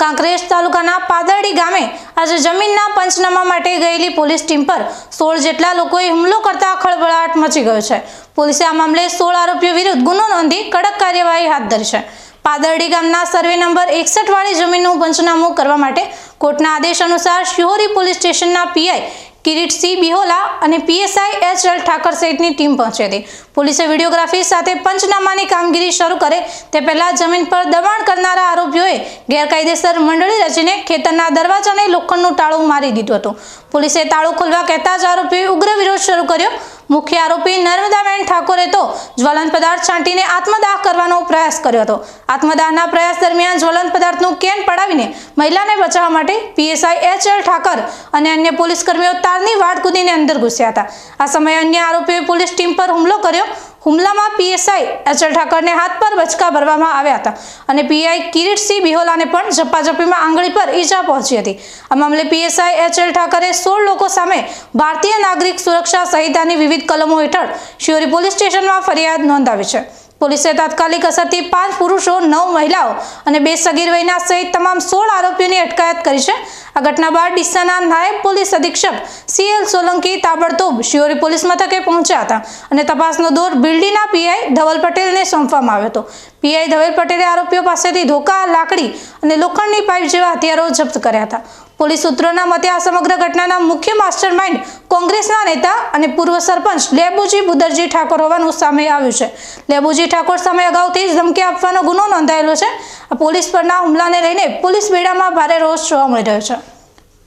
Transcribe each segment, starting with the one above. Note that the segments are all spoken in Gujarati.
કાંકરેજ તાલુકાના પાદરડી ગામે આજે જમીનના પંચનામા માટે ગયેલી પોલીસ ટીમ પર સોળ જેટલા લોકોએ હુમલો કરતા ખળભળાટ મચી ગયો છે. પોલીસે આ મામલે સોળ આરોપીઓ વિરુદ્ધ ગુનો નોંધી કડક કાર્યવાહી હાથ ધરી છે. પાદરડી ગામના સર્વે નંબર એકસઠ વાળી જમીનનું પંચનામું કરવા માટે કોર્ટના આદેશ અનુસાર શિહોરી પોલીસ સ્ટેશનના પીઆઈ કિરીટસિંહ બિહોલા અને પીએસઆઈ એચ એલ ઠાકર સહિતની ટીમ પહોંચી હતી પોલીસે વિડીયોગ્રાફી સાથે પંચનામાની કામગીરી શરૂ કરે. તે પહેલાં જમીન પર દબાણ કરનારા આરોપીઓએ ગેરકાયદેસર મંડળી રચીને ખેતરના દરવાજાને લોખંડનું તાળું મારી દીધું હતું. પોલીસે તાળું ખોલવા કહેતા જ આરોપીઓએ ઉગ્ર વિરોધ શરૂ કર્યો. મુખ્ય આરોપી નર્મદાબેન ઠાકોરે તો જ્વલંત પદાર્થ છાંટીને આત્મદાહ કરવાનો પ્રયાસ કર્યો હતો. આત્મદાહના પ્રયાસ દરમિયાન જ્વલંત પદાર્થનું કેન પડાવીને મહિલાને બચાવવા માટે પીએસઆઈ એચ એલ ઠાકર અને અન્ય પોલીસ કર્મીઓ તારની વાડ કૂદીને અંદર ઘૂસ્યા હતા. આ સમયે અન્ય આરોપીઓએ પોલીસ ટીમ પર હુમલો કર્યો. હુમલામાં પીએસઆઈ એચ ઠાકરને હાથ પર બચકા ભરવામાં આવ્યા હતા અને પીઆઈ કિરીટસિંહ બિહોલાને પણ ઝપાઝપીમાં આંગળી પર ઈજા પહોંચી હતી. આ મામલે પીએસઆઈ એચએલ ઠાકરે સોળ લોકો સામે ભારતીય નાગરિક સુરક્ષા સંહિતાની વિવિધ કલમો હેઠળ શિયોરી પોલીસ સ્ટેશનમાં ફરિયાદ નોંધાવી છે. પોલીસે તાત્કાલિક અસરથી પાંચ પુરુષો, નવ મહિલાઓ અને બે સગીર વયના સહિત તમામ સોળ આરોપીઓની અટકાયત કરી છે. આ ઘટના બાદ ડીસાના નાયબ પોલીસ અધિક્ષક સીએલ સોલંકી તાબડતોબ શિયોરી પોલીસ મથકે પહોંચ્યા હતા અને તપાસનો દોર બિલ્ડીના પીઆઈ ધવલ પટેલને સોંપવામાં આવ્યો હતો. પીઆઈ ધવલ પટેલે આરોપીઓ પાસેથી ધોકા, લાકડી અને લોખંડની પાઇપ જેવા હથિયારો જપ્ત કર્યા હતા. પોલીસ સૂત્રોના મતે આ સમગ્ર ઘટનાના મુખ્ય માસ્ટરમાઇન્ડ કોંગ્રેસના નેતા અને પૂર્વ સરપંચ લેબુજી બુદરજી ઠાકોર હોવાનું સામે આવ્યું છે. લેબુજી ઠાકોર સામે અગાઉથી ધમકી આપવાનો ગુનો નોંધાયેલો છે. આ પોલીસ પરના હુમલાને લઈને પોલીસ બેડામાં ભારે રોષ જોવા મળી રહ્યો છે.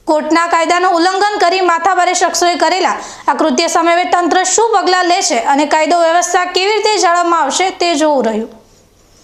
કોર્ટના કાયદાનું ઉલ્લંઘન કરી માથાભારે શખ્સોએ કરેલા આ કૃત્ય સામે તંત્ર શું પગલાં લે છે અને કાયદો વ્યવસ્થા કેવી રીતે જાળવવામાં આવશે તે જોવું રહ્યું.